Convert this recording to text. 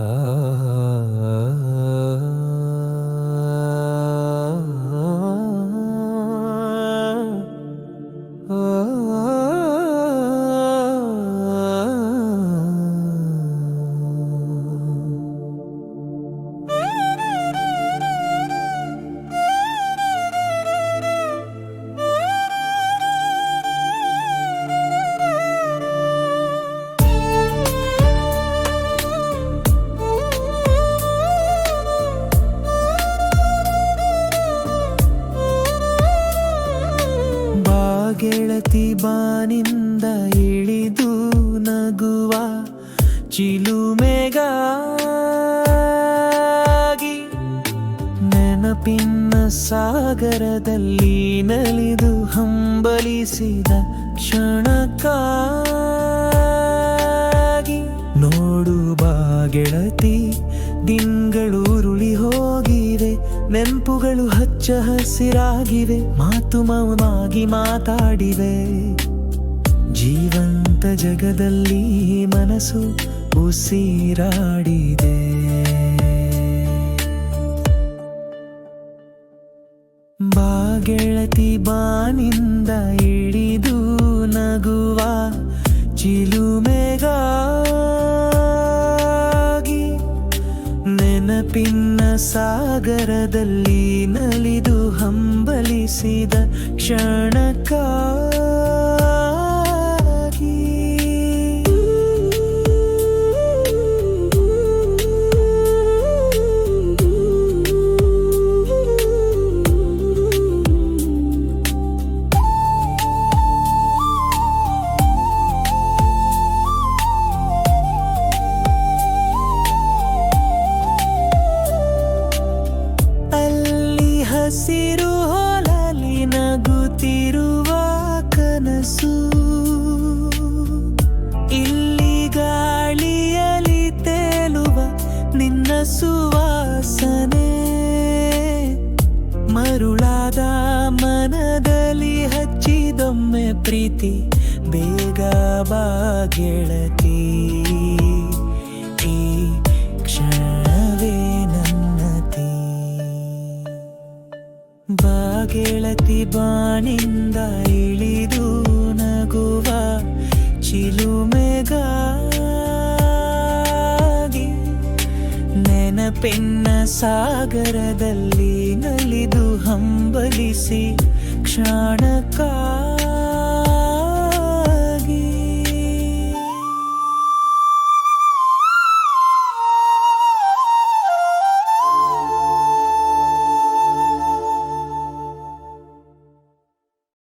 Ah. ಬಾಗೆಳತಿ ಬಾನಿಂದ ಇಳಿದು ನಗುವ ಚಿಲುಮೆಗಾಗಿ ನೆನಪಿನ ಸಾಗರದಲ್ಲಿ ನಲಿದು ಹಂಬಲಿಸಿದ ಕ್ಷಣಕ್ಕಾಗಿ ನೋಡು ಬಾ ಗೆಳತಿ ಹೋಗಿವೆ ನೆನಪುಗಳು ಹಚ್ಚ ಹಸಿರಾಗಿವೆ, ಮಾತು ಮೌನವಾಗಿ ಮಾತಾಡಿವೆ. ಜೀವಂತ ಜಗದಲ್ಲಿ ಮನಸ್ಸು ಉಸಿರಾಡಿದೆ. ಬಾಗೆಳತಿ ಬಾನಿಂದ ಇಳಿದು ನಗುವ ಚಿಲುಮೆಗಾಗಿ ಸಾಗರದಲ್ಲಿ ನಲಿದು ಹಂಬಲಿಸಿದ ಕ್ಷಣಕ್ಕಾಗಿ ಹಸಿರು ಹೊಲಲಿ ನಗುತ್ತಿರುವ ಕನಸು. ಇಲ್ಲಿ ಗಾಳಿಯಲ್ಲಿ ತೇಲುವ ನಿನ್ನ ಸುವಾಸನೆ. ಮರುಳಾದ ಮನದಲ್ಲಿ ಹಚ್ಚಿದೊಮ್ಮೆ ಪ್ರೀತಿ ಬೇಗ ಬಾ ಗೆಳತಿ ಬಾಗೆಳತಿ ಬಾನಿಂದ ಇಳಿದು ನಗುವ ಚಿಲುಮೆಗಾಗಿ ನೆನಪೆನ್ನ ಸಾಗರದಲ್ಲಿ ನಲಿದು ಕ್ಷಣಕ್ಕಾಗಿ